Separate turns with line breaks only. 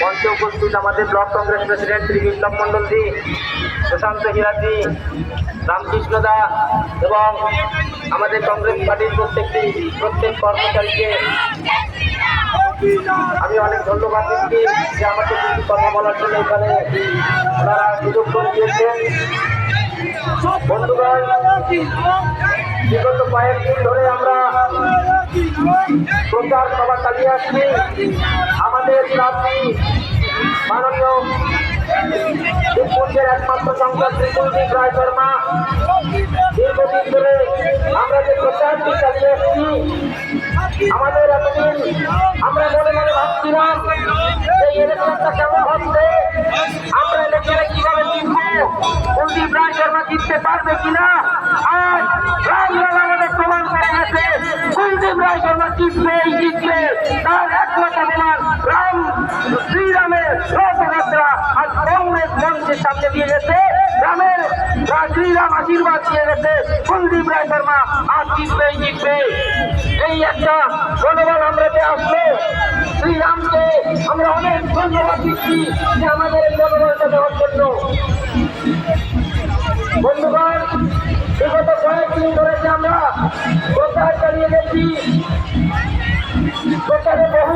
মঞ্চে উপস্থিত আমাদের ব্লক কংগ্রেস প্রেসিডেন্ট শ্রী বিপ্লব মণ্ডলজি, সুশান্ত হিরাজি, রামকৃষ্ণ দা এবং আমাদের কংগ্রেস পার্টির প্রত্যেকটি প্রত্যেক কর্মচারীকে আমি অনেক ধন্যবাদ দিচ্ছি যে আমাকে কিছু কথা বলার জন্য এখানে ওনারা সুযোগ করে দিয়েছেন। বন্ধুগণ, বিগত কয়েকদিন ধরে আমরা প্রচার সভা চালিয়ে আসছি আমাদের প্রার্থী মাননীয় একমাত্র সংসদ শ্রীকুলদীপ রায় শর্মা দীর্ঘদিন ধরে আমরা যে প্রচারটি চালিয়ে আসছি আমাদের এতদিন আমরা মনে মনে ভাবছিলাম যে ইলেকশনটা কেমন হচ্ছে আমরা ইলেকশনে কীভাবে জিতবো? কুলদীপ রায় শর্মা জিততে পারবে কিনা? আজ কুলদীপ রায় শর্মা জিতবেই জিতবে। তার একমাত্র প্রমাণ রাম শ্রীরামের রথযাত্রা আজ কংগ্রেস মঞ্চের সামনে দিয়ে গেছে। রামের শ্রীরাম আশীর্বাদ দিয়ে গেছে। কুলদীপ রায় শর্মা আজ জিতবেই জিতবে। এই একটা মনোবল আমরা যে আসলো। শ্রীরামকে আমরা অনেক ধন্যবাদ দিচ্ছি যে আমাদের এই দেওয়ার জন্য বন্ধুগণ বিগত কয়েকদিন ধরে যে আমরা। প্রচার চালিয়ে গেছি? প্রচারে বহু